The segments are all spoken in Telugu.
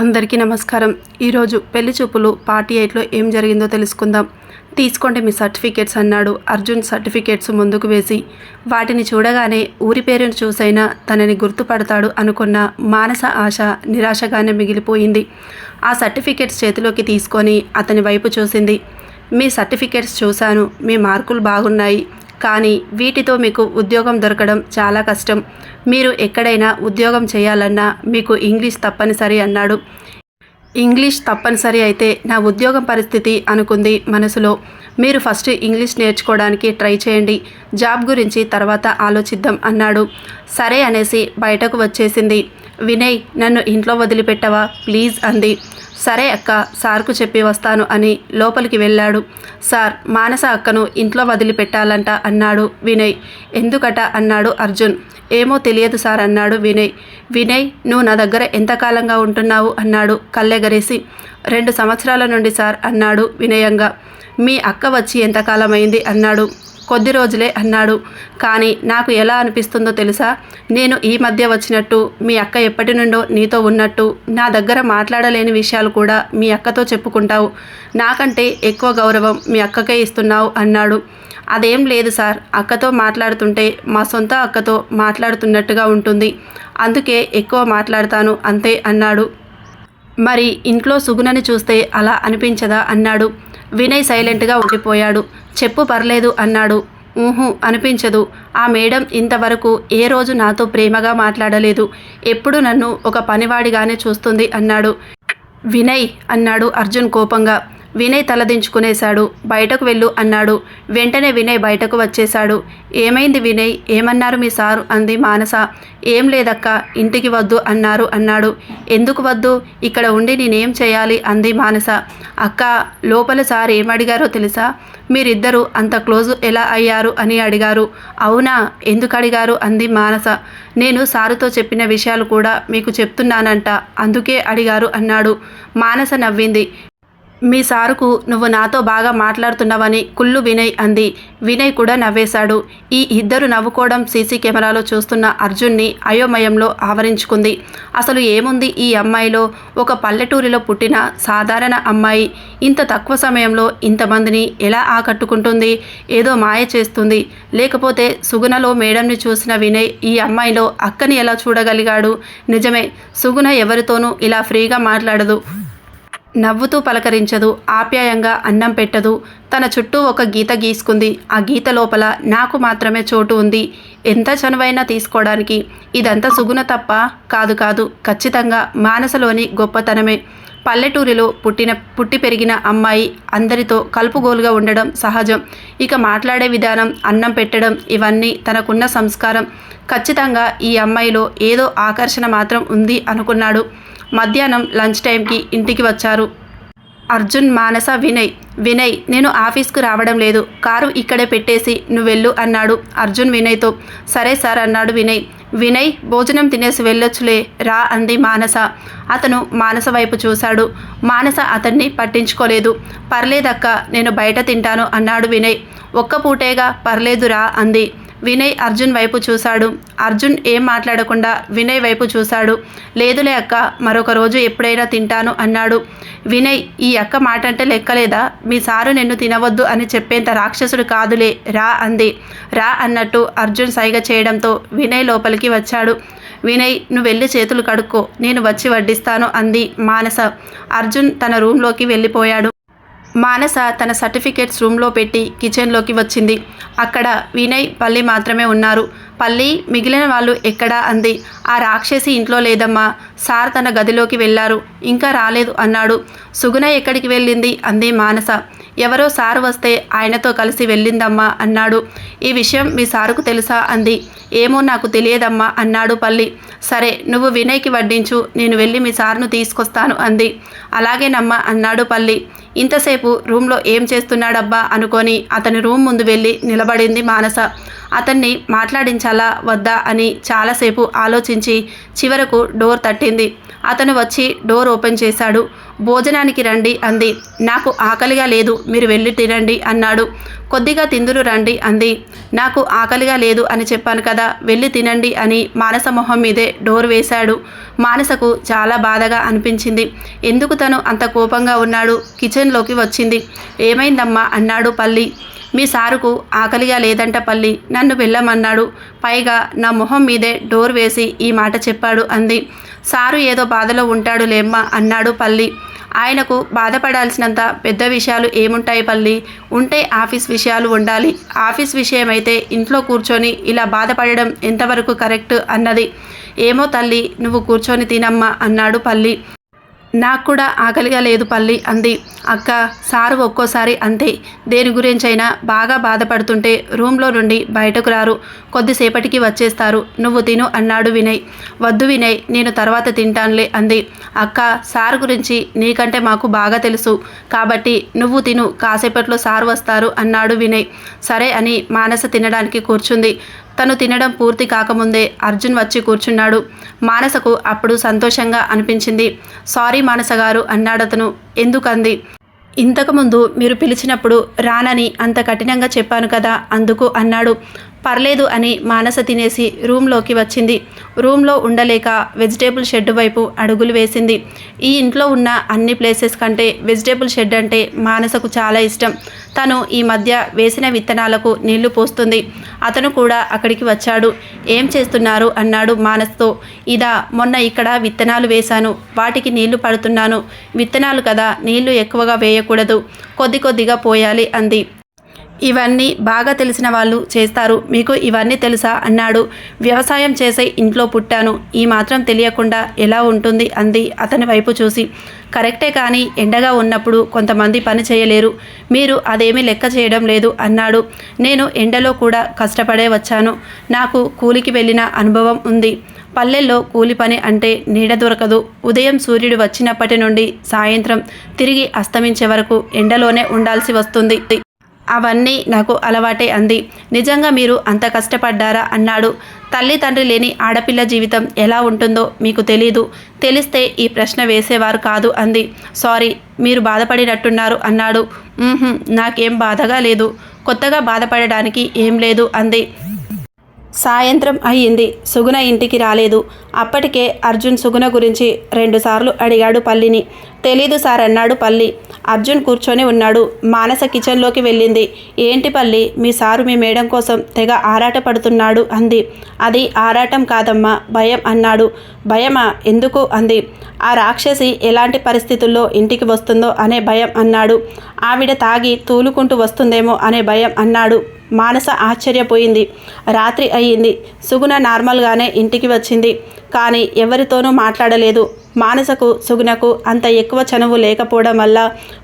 అందరికీ నమస్కారం. ఈరోజు పెళ్ళి చూపులు పార్టీ ఎయిట్లో ఏం జరిగిందో తెలుసుకుందాం. తీసుకోండి మీ సర్టిఫికేట్స్ అన్నాడు. అర్జున్ సర్టిఫికేట్స్ ముందుకు వేసి వాటిని చూడగానే ఊరి పేరును చూసైనా తనని గుర్తుపడతాడు అనుకున్న మానస ఆశ నిరాశగానే మిగిలిపోయింది. ఆ సర్టిఫికేట్స్ చేతిలోకి తీసుకొని అతని వైపు చూసింది. మీ సర్టిఫికేట్స్ చూశాను. మీ మార్కులు బాగున్నాయి. కానీ వీటితో మీకు ఉద్యోగం దొరకడం చాలా కష్టం. మీరు ఎక్కడైనా ఉద్యోగం చేయాలన్నా మీకు ఇంగ్లీష్ తప్పనిసరి అన్నాడు. ఇంగ్లీష్ తప్పనిసరి అయితే నా ఉద్యోగం పరిస్థితి అనుకుంది మనసులో. మీరు ఫస్ట్ ఇంగ్లీష్ నేర్చుకోవడానికి ట్రై చేయండి. జాబ్ గురించి తర్వాత ఆలోచిద్దాం అన్నాడు. సరే అనేసి బయటకు వచ్చేసింది. వినయ్ నన్ను ఇంట్లో వదిలిపెట్టవా? ప్లీజ్ అంది. సరే అక్క సార్కు చెప్పి వస్తాను అని లోపలికి వెళ్ళాడు. సార్ మానస అక్కను ఇంట్లో వదిలిపెట్టాలంట అన్నాడు వినయ్. ఎందుకట? అన్నాడు అర్జున్. ఏమో తెలియదు సార్ అన్నాడు వినయ్. వినయ్ నువ్వు నా దగ్గర ఎంతకాలంగా ఉంటున్నావు? అన్నాడు కళ్ళెగరేసి. రెండు సంవత్సరాల నుండి సార్ అన్నాడు వినయంగా. మీ అక్క వచ్చి ఎంతకాలమైంది అన్నాడు. కొద్ది రోజులే అన్నాడు. కానీ నాకు ఎలా అనిపిస్తుందో తెలుసా? నేను ఈ మధ్య వచ్చినట్టు మీ అక్క ఎప్పటి నుండో నీతో ఉన్నట్టు నా దగ్గర మాట్లాడలేని విషయాలు కూడా మీ అక్కతో చెప్పుకుంటావు. నాకంటే ఎక్కువ గౌరవం మీ అక్కకే ఇస్తున్నావు అన్నాడు. అదేం లేదు సార్ అక్కతో మాట్లాడుతుంటే మా సొంత అక్కతో మాట్లాడుతున్నట్టుగా ఉంటుంది. అందుకే ఎక్కువ మాట్లాడతాను అంతే అన్నాడు. మరి ఇంట్లో సుగుణని చూస్తే అలా అనిపించదా అన్నాడు. వినయ్ సైలెంట్గా ఉండిపోయాడు. చెప్పు పర్లేదు అన్నాడు. ఊహు అనిపించదు. ఆ మేడం ఇంతవరకు ఏ రోజు నాతో ప్రేమగా మాట్లాడలేదు. ఎప్పుడు నన్ను ఒక పనివాడిగానే చూస్తుంది అన్నాడు. వినయ్ అన్నాడు అర్జున్ కోపంగా. వినయ్ తలదించుకునేశాడు. బయటకు వెళ్ళు అన్నాడు. వెంటనే వినయ్ బయటకు వచ్చేశాడు. ఏమైంది వినయ్? ఏమన్నారు మీ సారు? అంది మానస. ఏం లేదక్క ఇంటికి వద్దు అన్నారు అన్నాడు. ఎందుకు వద్దు? ఇక్కడ ఉండి నేనేం చేయాలి? అంది మానస. అక్క లోపల సార్ ఏమడిగారో తెలుసా? మీరిద్దరూ అంత క్లోజ్ ఎలా అయ్యారు అని అడిగారు. అవునా? ఎందుకు అడిగారు? అంది మానస. నేను సారుతో చెప్పిన విషయాలు కూడా మీకు చెప్తున్నానంట. అందుకే అడిగారు అన్నాడు. మానస నవ్వింది. మీ సారుకు నువ్వు నాతో బాగా మాట్లాడుతున్నావని కుళ్ళు వినయ్ అంది. వినయ్ కూడా నవ్వేశాడు. ఈ ఇద్దరు నవ్వుకోవడం సీసీ కెమెరాలో చూస్తున్న అర్జున్ని అయోమయంలో ఆవరించుకుంది. అసలు ఏముంది ఈ అమ్మాయిలో? ఒక పల్లెటూరిలో పుట్టిన సాధారణ అమ్మాయి. ఇంత తక్కువ సమయంలో ఇంతమందిని ఎలా ఆకట్టుకుంటుంది? ఏదో మాయ చేస్తుంది. లేకపోతే సుగుణలో మేడంని చూసిన వినయ్ ఈ అమ్మాయిలో అక్కని ఎలా చూడగలిగాడు? నిజమే సుగుణ ఎవరితోనూ ఇలా ఫ్రీగా మాట్లాడదు. నవ్వుతూ పలకరించదు ఆప్యాయంగా అన్నం పెట్టదు. తన చుట్టూ ఒక గీత గీసుకుంది. ఆ గీత లోపల నాకు మాత్రమే చోటు ఉంది. ఎంత చనువైనా తీసుకోవడానికి ఇదంతా సుగుణ తప్ప కాదు కాదు. ఖచ్చితంగా మానసలోని గొప్పతనమే. పల్లెటూరిలో పుట్టిన పుట్టి పెరిగిన అమ్మాయి అందరితో కలుపుగోలుగా ఉండడం సహజం. ఇక మాట్లాడే విధానం అన్నం పెట్టడం ఇవన్నీ తనకున్న సంస్కారం. ఖచ్చితంగా ఈ అమ్మాయిలో ఏదో ఆకర్షణ మాత్రం ఉంది అనుకున్నాడు. మధ్యాహ్నం లంచ్ టైంకి ఇంటికి వచ్చారు. అర్జున్ మానస వినయ్. వినయ్ నేను ఆఫీస్కు రావడం లేదు. కారు ఇక్కడే పెట్టేసి నువ్వెళ్ళు అన్నాడు అర్జున్ వినయ్తో. సరే సార్ అన్నాడు వినయ్. వినయ్ భోజనం తినేసి వెళ్ళొచ్చులే రా అంది మానస. అతను మానస వైపు చూశాడు. మానస అతన్ని పట్టించుకోలేదు. పర్లేదక్క నేను బయట తింటాను అన్నాడు వినయ్. ఒక్క పూటేగా పర్లేదురా అంది. వినయ్ అర్జున్ వైపు చూశాడు. అర్జున్ ఏం మాట్లాడకుండా వినయ్ వైపు చూశాడు. లేదులే అక్క మరొక రోజు ఎప్పుడైనా తింటాను అన్నాడు. వినయ్ ఈ అక్క మాట అంటే లెక్కలేదా? మీ సారు నిన్ను తినవద్దు అని చెప్పేంత రాక్షసుడు కాదులే రా అంది. రా అన్నట్టు అర్జున్ సైగ చేయడంతో వినయ్ లోపలికి వచ్చాడు. వినయ్ నువ్వు వెళ్ళి చేతులు కడుక్కో నేను వచ్చి వడ్డిస్తాను అంది మానస. అర్జున్ తన రూంలోకి వెళ్ళిపోయాడు. మానస తన సర్టిఫికేట్స్ రూమ్లో పెట్టి కిచెన్లోకి వచ్చింది. అక్కడ వినయ్ పల్లి మాత్రమే ఉన్నారు. పల్లి మిగిలిన వాళ్ళు ఎక్కడా అంది. ఆ రాక్షసి ఇంట్లో లేదమ్మా. సార్ తన గదిలోకి వెళ్ళారు. ఇంకా రాలేదు అన్నాడు. సుగుణ ఎక్కడికి వెళ్ళింది? అంది మానస. ఎవరో సారు వస్తే ఆయనతో కలిసి వెళ్ళిందమ్మా అన్నాడు. ఈ విషయం మీ సారుకు తెలుసా? అంది. ఏమో నాకు తెలియదమ్మా అన్నాడు పల్లి. సరే నువ్వు వినయ్కి వడ్డించు. నేను వెళ్ళి మీ సార్ను తీసుకొస్తాను అంది. అలాగేనమ్మా అన్నాడు పల్లి. ఇంతసేపు రూమ్లో ఏం చేస్తున్నాడబ్బా అనుకొని అతని రూమ్ ముందు వెళ్ళి నిలబడింది మానస. అతన్ని మాట్లాడించాలా వద్దా అని చాలాసేపు ఆలోచించి చివరకు డోర్ తట్టింది. అతను వచ్చి డోర్ ఓపెన్ చేశాడు. భోజనానికి రండి అంది. నాకు ఆకలిగా లేదు మీరు వెళ్ళి తినండి అన్నాడు. కొద్దిగా తిందురు రండి అంది. నాకు ఆకలిగా లేదు అని చెప్పాను కదా వెళ్ళి తినండి అని మానస మొహం మీదే డోర్ వేశాడు. మానసకు చాలా బాధగా అనిపించింది. ఎందుకు తను అంత కోపంగా ఉన్నాడు? కిచెన్లోకి వచ్చింది. ఏమైందమ్మా? అన్నాడు పల్లి. మీ సారుకు ఆకలిగా లేదంట పల్లి. నన్ను వెళ్ళమన్నాడు. పైగా నా మొహం మీదే డోర్ వేసి ఈ మాట చెప్పాడు అంది. సారు ఏదో బాధలో ఉంటాడు లేమ్మా అన్నాడు పల్లి. ఆయనకు బాధపడాల్సినంత పెద్ద విషయాలు ఏముంటాయి పల్లి? ఉంటే ఆఫీస్ విషయాలు ఉండాలి. ఆఫీస్ విషయం అయితే ఇంట్లో కూర్చొని ఇలా బాధపడడం ఎంతవరకు కరెక్ట్ అన్నది. ఏమో తల్లి నువ్వు కూర్చొని తినమ్మా అన్నాడు పల్లి. నాకు కూడా ఆకలిగా లేదు పల్లి అంది. అక్క సారు ఒక్కోసారి అంతే. దేని గురించైనా బాగా బాధపడుతుంటే రూమ్లో నుండి బయటకు రారు. కొద్దిసేపటికి వచ్చేస్తారు. నువ్వు తిను అన్నాడు వినయ్. వద్దు వినయ్ నేను తర్వాత తింటానులే అంది. అక్క సారు గురించి నీకంటే మాకు బాగా తెలుసు. కాబట్టి నువ్వు తిను కాసేపట్లో సారు వస్తారు అన్నాడు వినయ్. సరే అని మానస తినడానికి కూర్చుంది. తను తినడం పూర్తి కాకముందే అర్జున్ వచ్చి కూర్చున్నాడు. మానసకు అప్పుడు సంతోషంగా అనిపించింది. సారీ మానస గారు అన్నాడతను ఎందుకంది? ఇంతకుముందు మీరు పిలిచినప్పుడు రానని అంత కఠినంగా చెప్పాను కదా అందుకు అన్నాడు. పర్లేదు అని మానస తినేసి రూమ్లోకి వచ్చింది. రూమ్లో ఉండలేక వెజిటేబుల్ షెడ్ వైపు అడుగులు వేసింది. ఈ ఇంట్లో ఉన్న అన్ని ప్లేసెస్ కంటే వెజిటేబుల్ షెడ్ అంటే మానసకు చాలా ఇష్టం. తను ఈ మధ్య వేసిన విత్తనాలకు నీళ్ళు పోస్తుంది. అతను కూడా అక్కడికి వచ్చాడు. ఏం చేస్తున్నారు? అన్నాడు మానస్తో. ఇదా మొన్న ఇక్కడ విత్తనాలు వేశాను. వాటికి నీళ్ళు పడుతున్నాను. విత్తనాలు కదా నీళ్ళు ఎక్కువగా వేయకూడదు. కొద్ది కొద్దిగా పోయాలి అంది. ఇవన్నీ బాగా తెలిసిన వాళ్ళు చేస్తారు. మీకు ఇవన్నీ తెలుసా? అన్నాడు. వ్యవసాయం చేసే ఇంట్లో పుట్టాను. ఈ మాత్రం తెలియకుండా ఎలా ఉంటుంది? అంది అతని వైపు చూసి. కరెక్టే కానీ ఎండగా ఉన్నప్పుడు కొంతమంది పని చేయలేరు. మీరు అదేమీ లెక్క చేయడం లేదు అన్నాడు. నేను ఎండలో కూడా కష్టపడే వచ్చాను. నాకు కూలికి వెళ్ళిన అనుభవం ఉంది. పల్లెల్లో కూలి పని అంటే నీడ దొరకదు. ఉదయం సూర్యుడు వచ్చినప్పటి నుండి సాయంత్రం తిరిగి అస్తమించే వరకు ఎండలోనే ఉండాల్సి వస్తుంది. అవన్నీ నాకు అలవాటే అంది. నిజంగా మీరు అంత కష్టపడ్డారా? అన్నాడు. తల్లి తండ్రి లేని ఆడపిల్ల జీవితం ఎలా ఉంటుందో మీకు తెలీదు. తెలిస్తే ఈ ప్రశ్న వేసేవారు కాదు అంది. సారీ మీరు బాధపడినట్టున్నారు అన్నాడు. నాకేం బాధగా లేదు. కొత్తగా బాధపడడానికి ఏం లేదు అంది. సాయంత్రం అయ్యింది. సుగుణ ఇంటికి రాలేదు. అప్పటికే అర్జున్ సుగుణ గురించి రెండుసార్లు అడిగాడు పల్లిని. తెలీదు సార్ అన్నాడు పల్లి. అర్జున్ కూర్చొని ఉన్నాడు. మానస కిచెన్లోకి వెళ్ళింది. ఏంటి పల్లి? మీ సారు మీ మేడం కోసం తెగ ఆరాట పడుతున్నాడు అంది. అది ఆరాటం కాదమ్మా భయం అన్నాడు. భయమా? ఎందుకు? అంది. ఆ రాక్షసి ఎలాంటి పరిస్థితుల్లో ఇంటికి వస్తుందో అనే భయం అన్నాడు. ఆవిడ తాగి తూలుకుంటూ వస్తుందేమో అనే భయం అన్నాడు. మానస ఆశ్చర్యపోయింది. రాత్రి అయ్యింది. సుగుణ నార్మల్గానే ఇంటికి వచ్చింది. కానీ ఎవరితోనూ మాట్లాడలేదు. మానసకు సుగుణకు అంత ఎక్కువ చనువు లేకపోవడం వల్ల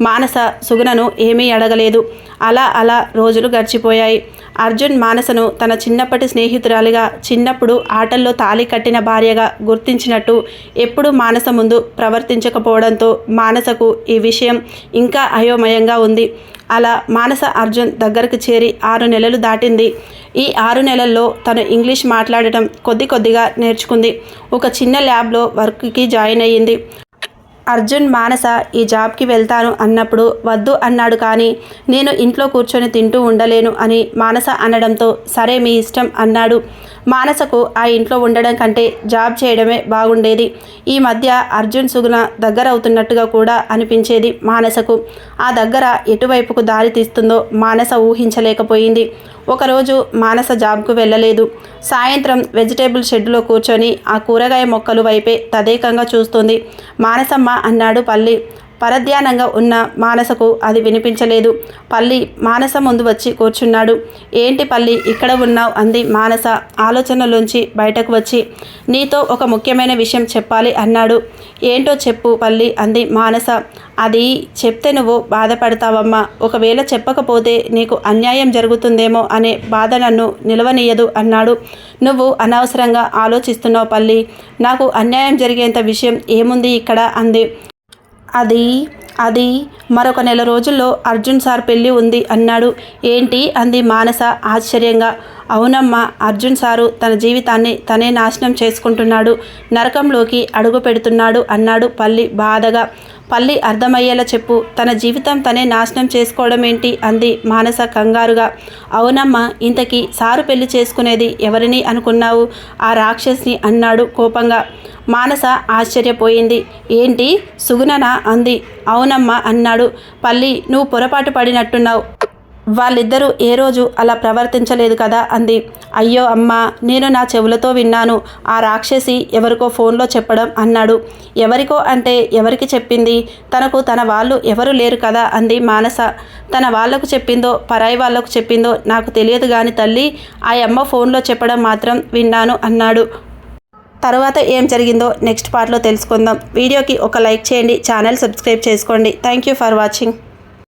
మానస సుగుణను ఏమీ అడగలేదు. అలా అలా రోజులు గడిచిపోయాయి. అర్జున్ మానసను తన చిన్నప్పటి స్నేహితురాలిగా చిన్నప్పుడు ఆటల్లో తాళి కట్టిన భార్యగా గుర్తించినట్టు ఎప్పుడు మానస ముందు ప్రవర్తించకపోవడంతో మానసకు ఈ విషయం ఇంకా అయోమయంగా ఉంది. అలా మానస అర్జున్ దగ్గరకు చేరి ఆరు నెలలు దాటింది. ఈ ఆరు నెలల్లో తను ఇంగ్లీష్ మాట్లాడటం కొద్ది కొద్దిగా నేర్చుకుంది. ఒక చిన్న ల్యాబ్లో వర్క్కి జాయిన్ అయ్యింది. అర్జున్ మానస ఈ జాబ్కి వెళ్తాను అన్నప్పుడు వద్దు అన్నాడు కానీ నేను ఇంట్లో కూర్చొని తింటూ ఉండలేను అని మానస అనడంతో సరే మీ ఇష్టం అన్నాడు. మానసకు ఆ ఇంట్లో ఉండడం కంటే జాబ్ చేయడమే బాగుండేది. ఈ మధ్య అర్జున్ సుగుణ దగ్గర అవుతున్నట్టుగా కూడా అనిపించేది మానసకు. ఆ దగ్గర ఎటువైపుకు దారి తీస్తుందో మానస ఊహించలేకపోయింది. ఒకరోజు మానస జాబ్కు వెళ్ళలేదు. సాయంత్రం వెజిటేబుల్ షెడ్లో కూర్చొని ఆ కూరగాయ మొక్కలు వైపే తదేకంగా చూస్తుంది. మానసమ్మ అన్నాడు పల్లి. పరధ్యానంగా ఉన్న మానసకు అది వినిపించలేదు. పల్లి మానస ముందు వచ్చి కూర్చున్నాడు. ఏంటి పల్లి ఇక్కడ ఉన్నావు? అంది మానస ఆలోచనలోంచి బయటకు వచ్చి. నీతో ఒక ముఖ్యమైన విషయం చెప్పాలి అన్నాడు. ఏంటో చెప్పు పల్లి అంది మానస. అది చెప్తే నువ్వు బాధపడతావమ్మా. ఒకవేళ చెప్పకపోతే నీకు అన్యాయం జరుగుతుందేమో అనే బాధ నన్ను నిలవనీయదు అన్నాడు. నువ్వు అనవసరంగా ఆలోచిస్తున్నావు పల్లి. నాకు అన్యాయం జరిగేంత విషయం ఏముంది ఇక్కడ? అంది అది అది. మరొక నెల రోజుల్లో అర్జున్ సార్ పెళ్ళి ఉంది అన్నాడు. ఏంటి? అంది మానస ఆశ్చర్యంగా. అవునమ్మా అర్జున్ సారు తన జీవితాన్ని తనే నాశనం చేసుకుంటున్నాడు. నరకంలోకి అడుగు పెడుతున్నాడు అన్నాడు పల్లి బాధగా. పల్లి అర్థమయ్యేలా చెప్పు. తన జీవితం తనే నాశనం చేసుకోవడం ఏంటి అంది మానస కంగారుగా. అవునమ్మా ఇంతకీ సారు పెళ్ళి చేసుకునేది ఎవరిని అనుకున్నావు? ఆ రాక్షసిని అన్నాడు కోపంగా. మానస ఆశ్చర్యపోయింది. ఏంటి? సుగుణనా? అంది. అవునమ్మా అన్నాడు. పల్లి నువ్వు పొరపాటు పడినట్టున్నావు. వాళ్ళిద్దరూ ఏ రోజు అలా ప్రవర్తించలేదు కదా అంది. అయ్యో అమ్మా నేను నా చెవులతో విన్నాను. ఆ రాక్షసి ఎవరికో ఫోన్లో చెప్పడం అన్నాడు. ఎవరికో అంటే ఎవరికి చెప్పింది? తనకు తన వాళ్ళు ఎవరు లేరు కదా అంది మానస. తన వాళ్ళకు చెప్పిందో పరాయి వాళ్ళకు చెప్పిందో నాకు తెలియదు కానీ తల్లి ఆ అమ్మ ఫోన్లో చెప్పడం మాత్రం విన్నాను అన్నాడు. తర్వాత ఏం జరిగిందో నెక్స్ట్ పార్ట్లో తెలుసుకుందాం. వీడియోకి ఒక లైక్ చేయండి ఛానల్ సబ్స్క్రైబ్ చేసుకోండి. Thank you for watching.